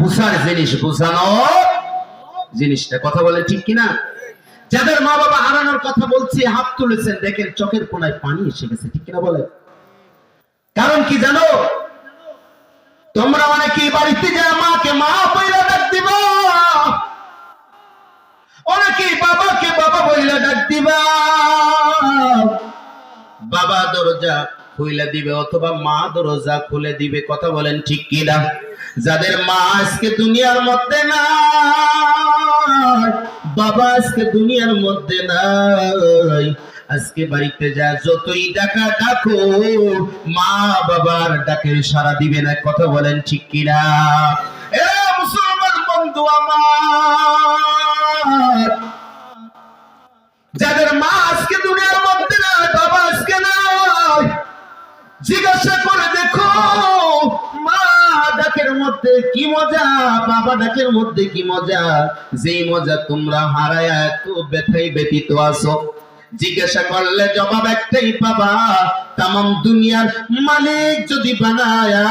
বুঝার জিনিস বুঝানো জিনিসটা। কথা বলে ঠিক কিনা? যাদের মা বাবা হারানোর কথা বলছি, হাত তুলেছেন, দেখেন চোখের কোনায় পানি এসে গেছে, ঠিক কিনা বলে কারণ কি জানো? তোমরা অনেকেই বাড়িতে যায় মাকে মা বইলা ডাক দিবা। অনেকেই বাবাকে বাবা বইলা ডাক দিবা। বাবা দরজা খুলে দিবে অথবা মা দরজা খুলে দিবে, কথা বলেন ঠিক কিনা? যাদের মা আজকে দুনিয়ার মধ্যে না বাবা আজকে দুনিয়ার মধ্যে নাই, আজকে বাড়িতে যা যতই ডাকা ডাকো, মা বাবার ডাকে সারা দিবে না, কথা বলেন ঠিক কিনা? এ মুসলমান বন্ধু আমার, যাদের মা আজকে দুনিয়ার মধ্যে মজা? বাবা ডাকের মধ্যে কি মজা? যেই মজা তোমরা হারায় এত ব্যথাই ব্যতীত আছো। জিজ্ঞাসা করলে জবাব একটাই পাবা তাম দুনিয়ার মালিক যদি বানায়া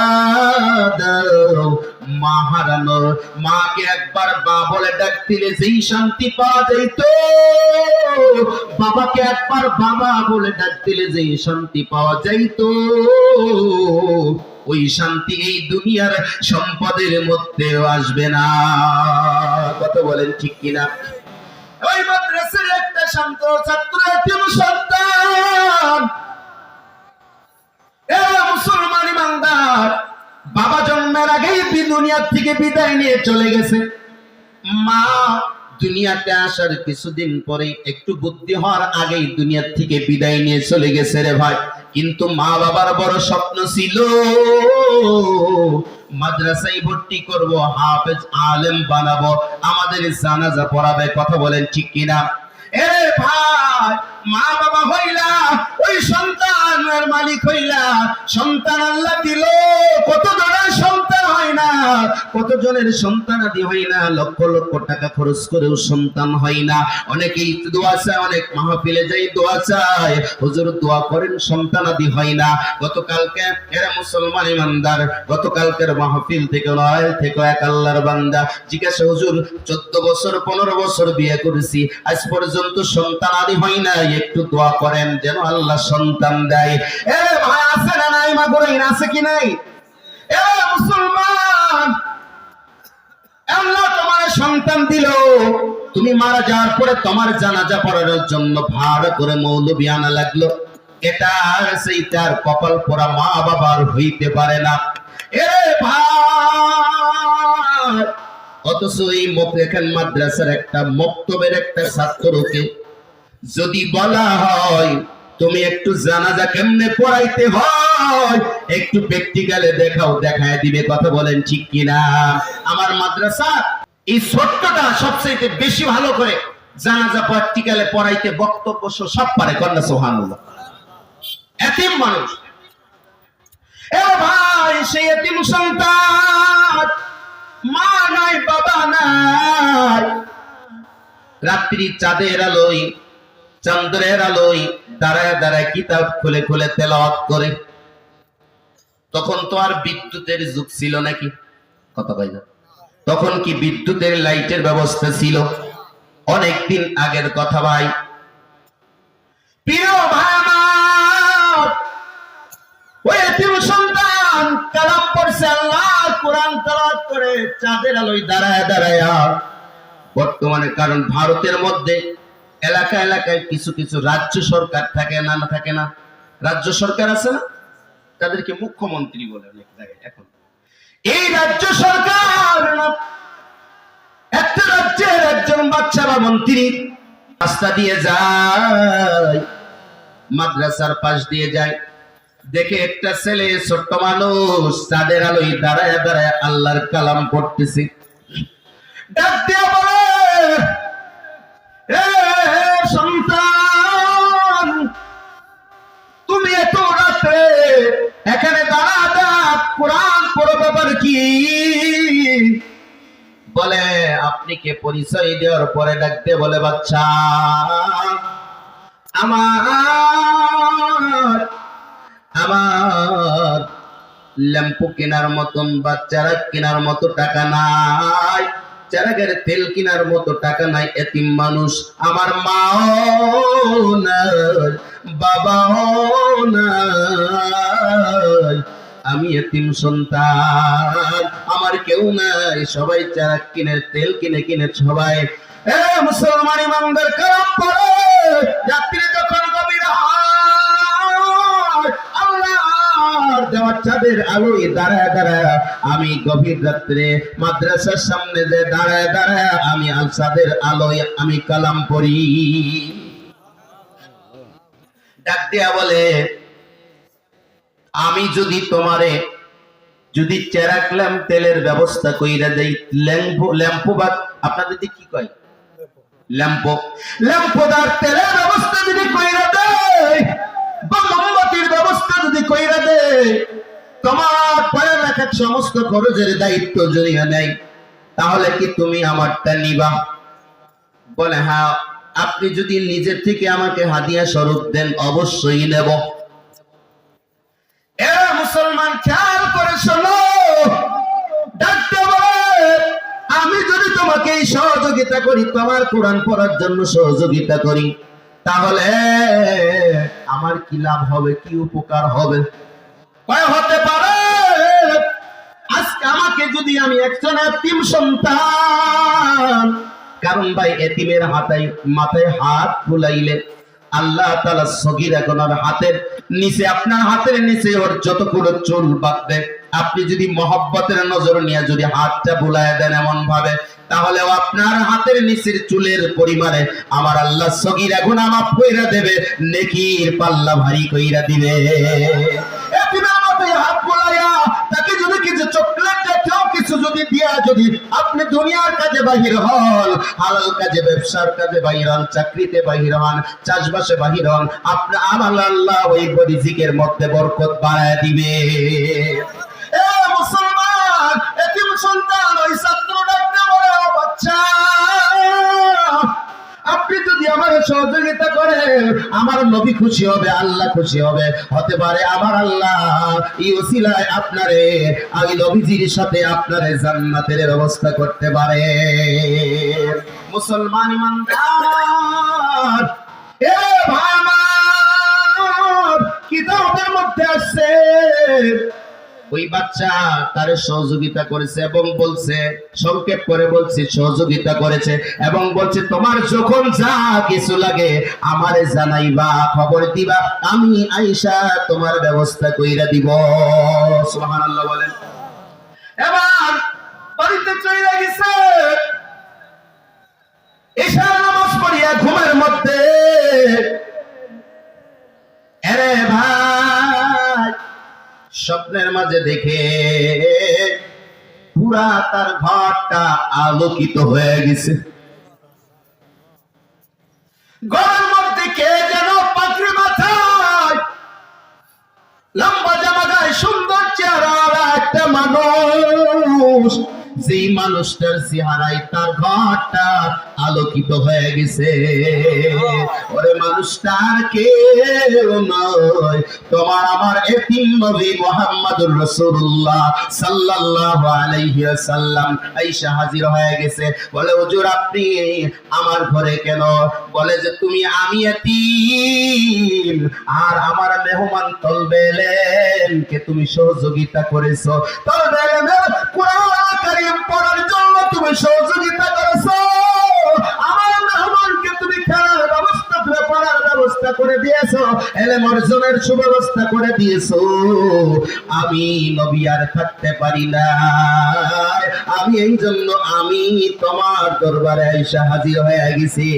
মা হারানোর মাকে একবার বা বলে ডাক দিলে যেই শান্তি পাওয়া যাইত, বাবাকে একবার বাবা বলে ডাক দিলে যেই শান্তি পাওয়া যাইত। ওই শান্তি এই দুনিয়ার সম্পদের মধ্যেও আসবে না। কত বলেন ঠিক কিনা? ওই মাদ্রাসার একটা শান্ত ছাত্র সন্তান মুসলমান। ইমানদার। বাবা জন্মের আগেই দুনিয়ার থেকে বিদায় নিয়ে চলে গেছে। মা দুনিয়াতে আসার কিছুদিন পরে একটু বুদ্ধি হওয়ার আগেই দুনিয়ার থেকে বিদায় নিয়ে চলে গেছে রে ভাই। কিন্তু মা বাবার বড় স্বপ্ন ছিল মাদ্রাসায় ভর্তি করব, হাফেজ আলেম বানাবো, আমাদের জানাজা পড়াবে, কথা বলেন ঠিক কিনা? এ ভাই মা বাবা হইলা, ওই সন্তানের মালিক হইলা, সন্তান আল্লাহ দিল। কত জনের সন্তান হয় না? কত জনের সন্তান আদি হয় না? লক্ষ লক্ষ টাকা খরচ করেও সন্তান হয় না। অনেকেই দোয়া চায়, অনেক মাহফিলে যাই দোয়া চায়। হুজুর, দোয়া করেন, সন্তান আদি হয় না। গতকালকে এরা মুসলমান ইমানদার। গতকালকের মাহফিল থেকে নয়, থেকে এক আল্লাহর বান্দা। জিজ্ঞাসা, হুজুর, চোদ্দ বছর, পনেরো বছর বিয়ে করেছি। আজ পর্যন্ত সন্তান আদি হয় না একটু দোয়া করেন যেন আল্লাহ সন্তান দেয়। এ ভাই, আছে না নাই মা আছে কি নাই? এ মুসলমান, আল্লাহ তোমার সন্তান দিল। তুমি মারা যাওয়ার পরে তোমার জানাজা জন্য করে মৌলবি আনা লাগল। এটা আর সেইটার কপাল মা বাবার হইতে পারে না। এ ভাই, অথচ এই মফেখান মাদ্রাসার একটা মক্তবের একটা ছাত্রকে যদি বলা হয়, তুমি একটু জানাজা কেমনে পড়াইতে হয়? একটু প্র্যাকটিক্যালে দেখাও, দেখায় দিবে, কথা বলেন ঠিক কিনা? আমার মাদ্রাসা এই ছোট্টটা সবচেয়ে বেশি ভালো করে জানাজা প্র্যাকটিক্যালে পড়াইতে বক্তব্য সব পারে কন্যা সোহানুল্লাহ এতিম মানুষ। এ ভাই সেই এতিম সন্তান। মা নাই, বাবা নাই। রাত্রি চাঁদের আলোয় চন্দ্রের আলোয় দাঁড়ায় দাঁড়ায় কিতাব খুলে খুলে তেলাওয়াত করে। তখন তো আর বিদ্যুতের যুগ ছিল নাকি? কথা কই না। তখন কি বিদ্যুতের লাইটের ব্যবস্থা ছিল? অনেক দিন আগের কথা ভাই। প্রিয় ভাই ওই সন্তান কালাম পড়ছে আল্লাহ, কোরআন তালাত করে চাঁদের আলোয় দাঁড়ায় দাঁড়ায়। বর্তমানে কারণ ভারতের মধ্যে এলাকা এলাকায় কিছু কিছু রাজ্য সরকার থাকে না না থাকে না। রাজ্য সরকার আছে না? তাদেরকে মুখ্যমন্ত্রী বলে অনেক জায়গায় এখন। এই রাজ্য সরকার একটা রাজ্যের একজন বাচ্চা বা মন্ত্রী রাস্তা দিয়ে যায়, মাদ্রাসার পাশ দিয়ে যায়। দেখে একটা ছেলে ছোট্ট মানুষ চাঁদের আলোয় দাঁড়ায় দাঁড়ায় আল্লাহর কালাম পড়তেছে। ডাক দিয়ে এখানে দাঁড়া কোরআন পড়ো ব্যাপার কি? বলে, আপনি কে পরিচয় দেওয়ার পরে ডাকতে বলে, বাচ্চা, আমার আমার ল্যাম্পু কেনার মতন বাচ্চারা কেনার মতো টাকা নাই। চারাগের তেল কেনার মতো টাকা নাই, এতিম মানুষ। আমার মাও নাই, বাবাও নাই। আমি এতিম সন্তান, আমার কেউ নাই। সবাই চারা কিনে, তেল কিনে কিনে সবাই। এ মুসলমান ইমানদার কালাম পড়ে রাত্রি যখন গভীর আল্লাহর দেওয়া চাঁদের আলোয় দাঁড়ায় দাঁড়ায় আমি গভীর রাত্রে মাদ্রাসার সামনে যে দাঁড়ায় দাঁড়ায় আমি আল চাঁদের আলোয় আমি কালাম পড়ি। ডাক দিয়া বলে, আমি যদি তোমারে, যদি চেরাক ল্যাম্প তেলের ব্যবস্থা কইরা দেই, ল্যাম্পো ল্যাম্পো বা আপনাদের কি কয়? ল্যাম্পো ল্যাম্পোদার তেলের ব্যবস্থা যদি কইরা দেয় বা মোমবাতির ব্যবস্থা যদি কইরা দেয় তোমার পরে রাখা সমস্ত খরচের দায়িত্ব যদি নেয় তাহলে কি তুমি আমারটা নিবা? বলে হ্যাঁ আপনি যদি নিজের থেকে আমাকে হাদিয়া স্বরূপ দেন, অবশ্যই নেব। মুসলমান, খেয়াল করে শোনো। আমি যদি তোমাকে সহযোগিতা করি, তোমার কোরআন পড়ার জন্য সহযোগিতা করি, তাহলে আমার কি লাভ হবে, কি উপকার হবে কয় হতে পারে আজকে আমাকে যদি আমি একজন এতিম সন্তান, কারণ ভাই এতিমের হাতায়, মাথায় হাত বুলাইলে আল্লাহ তালা সগির এখন হাতের নিচে, আপনার হাতের নিচে ওর যতগুলো চুল বাঁধবে, আপনি যদি মহব্বতের নজর নিয়ে যদি হাতটা বুলায় দেন এমন ভাবে তাহলে আপনার হাতের নিচের চুলের পরিমাণে আমার আল্লাহ সগির এখন আমার কইরা দেবে, নেকির পাল্লা ভারী কইরা দিবে। কিছু যদি দিয়া যদি আপনি দুনিয়ার কাজে বাহির হন, হালাল কাজে, ব্যবসার কাজে বাহির হন, চাকরিতে বাহির হন, চাষবাসে বাহির হন, আপনি আমার আল্লাহ ওই রিজিকের মধ্যে বরকত বাড়ায় দিবে। মুসলমান, এতিম সন্তান, ওই ছাত্র ডাকতে বলে, ও বাচ্চা সহযোগিতা করে, আমার নবী খুশি হবে, আল্লাহ খুশি হবে। হতে পারে আমার আল্লাহ এই ওসিলায় আপনারে, আমি নবীজির সাথে আপনারে জান্নাতের ব্যবস্থা করতে পারে। মুসলমান ইমানদার, এ ভাই কিতাবের মধ্যে আছে ওই বাচ্চা তার সহযোগিতা করেছে এবং বলছে, সংক্ষেপ করে বলছে, সহযোগিতা করেছে এবং বলছে, তোমার যখন যা কিছু লাগে আমারে জানাইবা, খবর দিবা, আমি আইসা তোমার ব্যবস্থা কইরা দিব। সুবহানাল্লাহ বলেন। এবার বাড়িতে চলে গেছে। ঈশার নামাজ পড়িয়া ঘুমের মধ্যে আরে ভাই স্বপ্নের মাঝে দেখে পুরা তার ঘরটা আলোকিত হয়ে গেছে। ঘরের মধ্যে কে যেন পাত্রী মাথায় লম্বা জামা গায়ে সুন্দর চেহারা একটা মানুষ। সেই মানুষটার চেহারায় তার ঘরটা আলোকিত হয়ে গেছে। ওরে মানুষটার কেউ নয়। তোমার আমার এতিম নবী মুহাম্মদুর রাসূলুল্লাহ সাল্লাল্লাহু আলাইহি ওয়াসাল্লাম আয়েশা হাজির হয়ে গেছে। বলে, হুজুর, আপনি আমার ঘরে কেন? বলে যে, তুমি আমি এতিম। আর আমার মেহমান তলবেলেন কে তুমি সহযোগিতা করেছ। তলবেলেন কোরআন কারীম পড়ার জন্য তুমি সহযোগিতা করেছ। করে দিয়েছ, এলেম অর্জনের সুব্যবস্থা করে দিয়েছ। আমি নবী আর থাকতে পারি না। আমি এই জন্য আমি তোমার দরবারে এসে হাজির হয়ে গেছি।